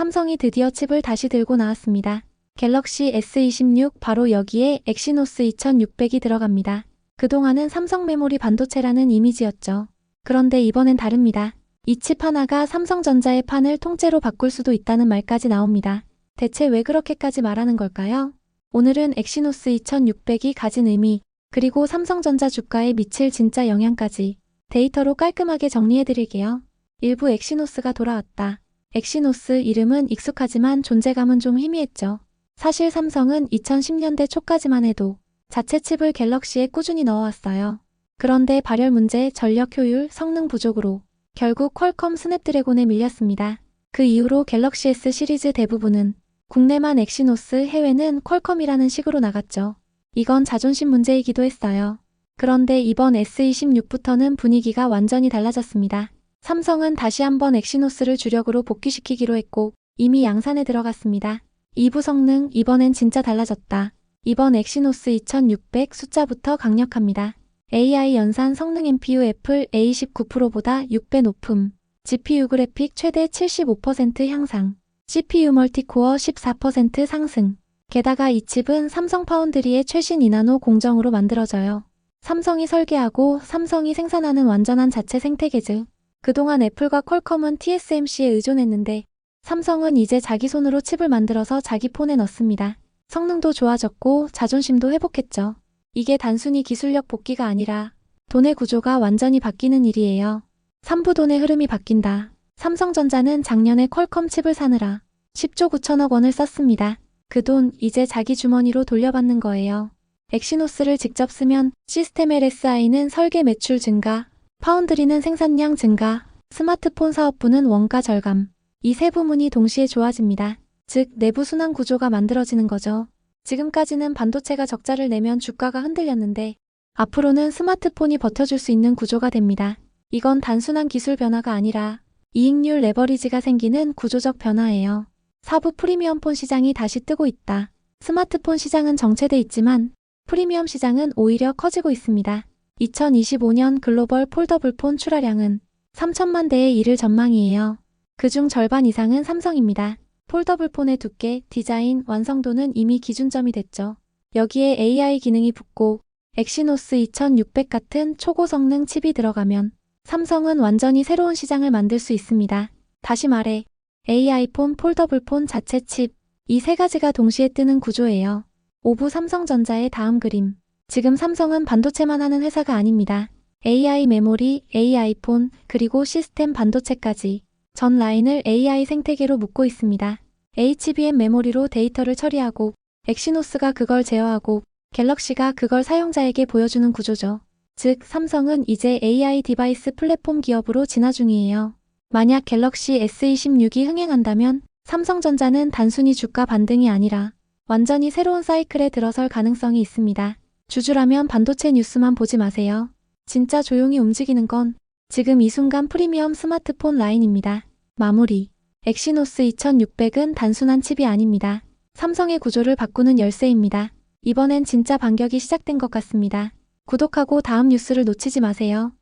삼성이 드디어 칩을 다시 들고 나왔습니다. 갤럭시 S26 바로 여기에 엑시노스 2600이 들어갑니다. 그동안은 삼성 메모리 반도체라는 이미지였죠. 그런데 이번엔 다릅니다. 이 칩 하나가 삼성전자의 판을 통째로 바꿀 수도 있다는 말까지 나옵니다. 대체 왜 그렇게까지 말하는 걸까요? 오늘은 엑시노스 2600이 가진 의미, 그리고 삼성전자 주가에 미칠 진짜 영향까지 데이터로 깔끔하게 정리해드릴게요. 일부 엑시노스가 돌아왔다. 엑시노스 이름은 익숙하지만 존재감은 좀 희미했죠. 사실 삼성은 2010년대 초까지만 해도 자체 칩을 갤럭시에 꾸준히 넣어왔어요. 그런데 발열 문제, 전력 효율, 성능 부족으로 결국 퀄컴 스냅드래곤에 밀렸습니다. 그 이후로 갤럭시 S 시리즈 대부분은 국내만 엑시노스, 해외는 퀄컴이라는 식으로 나갔죠. 이건 자존심 문제이기도 했어요. 그런데 이번 S26부터는 분위기가 완전히 달라졌습니다. 삼성은 다시 한번 엑시노스를 주력으로 복귀시키기로 했고 이미 양산에 들어갔습니다. 2부 성능 이번엔 진짜 달라졌다. 이번 엑시노스 2600 숫자부터 강력합니다. AI 연산 성능 NPU 애플 A19 프로보다 6배 높음. GPU 그래픽 최대 75% 향상. CPU 멀티코어 14% 상승. 게다가 이 칩은 삼성 파운드리의 최신 이나노 공정으로 만들어져요. 삼성이 설계하고 삼성이 생산하는 완전한 자체 생태계즈. 그동안 애플과 퀄컴은 TSMC에 의존했는데 삼성은 이제 자기 손으로 칩을 만들어서 자기 폰에 넣습니다. 성능도 좋아졌고 자존심도 회복했죠. 이게 단순히 기술력 복귀가 아니라 돈의 구조가 완전히 바뀌는 일이에요. 3부 돈의 흐름이 바뀐다. 삼성전자는 작년에 퀄컴 칩을 사느라 10조 9천억 원을 썼습니다. 그 돈 이제 자기 주머니로 돌려받는 거예요. 엑시노스를 직접 쓰면 시스템 LSI는 설계 매출 증가, 파운드리는 생산량 증가, 스마트폰 사업부는 원가 절감. 이 세 부문이 동시에 좋아집니다. 즉, 내부 순환 구조가 만들어지는 거죠. 지금까지는 반도체가 적자를 내면 주가가 흔들렸는데, 앞으로는 스마트폰이 버텨줄 수 있는 구조가 됩니다. 이건 단순한 기술 변화가 아니라 이익률 레버리지가 생기는 구조적 변화예요. 사부 프리미엄 폰 시장이 다시 뜨고 있다. 스마트폰 시장은 정체돼 있지만 프리미엄 시장은 오히려 커지고 있습니다. 2025년 글로벌 폴더블폰 출하량은 3천만 대에 이를 전망이에요. 그중 절반 이상은 삼성입니다. 폴더블폰의 두께, 디자인, 완성도는 이미 기준점이 됐죠. 여기에 AI 기능이 붙고 엑시노스 2600 같은 초고성능 칩이 들어가면 삼성은 완전히 새로운 시장을 만들 수 있습니다. 다시 말해 AI폰, 폴더블폰 자체 칩, 이 세 가지가 동시에 뜨는 구조예요. 오부 삼성전자의 다음 그림. 지금 삼성은 반도체만 하는 회사가 아닙니다. AI 메모리, AI폰, 그리고 시스템 반도체까지 전 라인을 AI 생태계로 묶고 있습니다. HBM 메모리로 데이터를 처리하고 엑시노스가 그걸 제어하고 갤럭시가 그걸 사용자에게 보여주는 구조죠. 즉, 삼성은 이제 AI 디바이스 플랫폼 기업으로 진화 중이에요. 만약 갤럭시 S26이 흥행한다면 삼성전자는 단순히 주가 반등이 아니라 완전히 새로운 사이클에 들어설 가능성이 있습니다. 주주라면 반도체 뉴스만 보지 마세요. 진짜 조용히 움직이는 건 지금 이 순간 프리미엄 스마트폰 라인입니다. 마무리. 엑시노스 2600은 단순한 칩이 아닙니다. 삼성의 구조를 바꾸는 열쇠입니다. 이번엔 진짜 반격이 시작된 것 같습니다. 구독하고 다음 뉴스를 놓치지 마세요.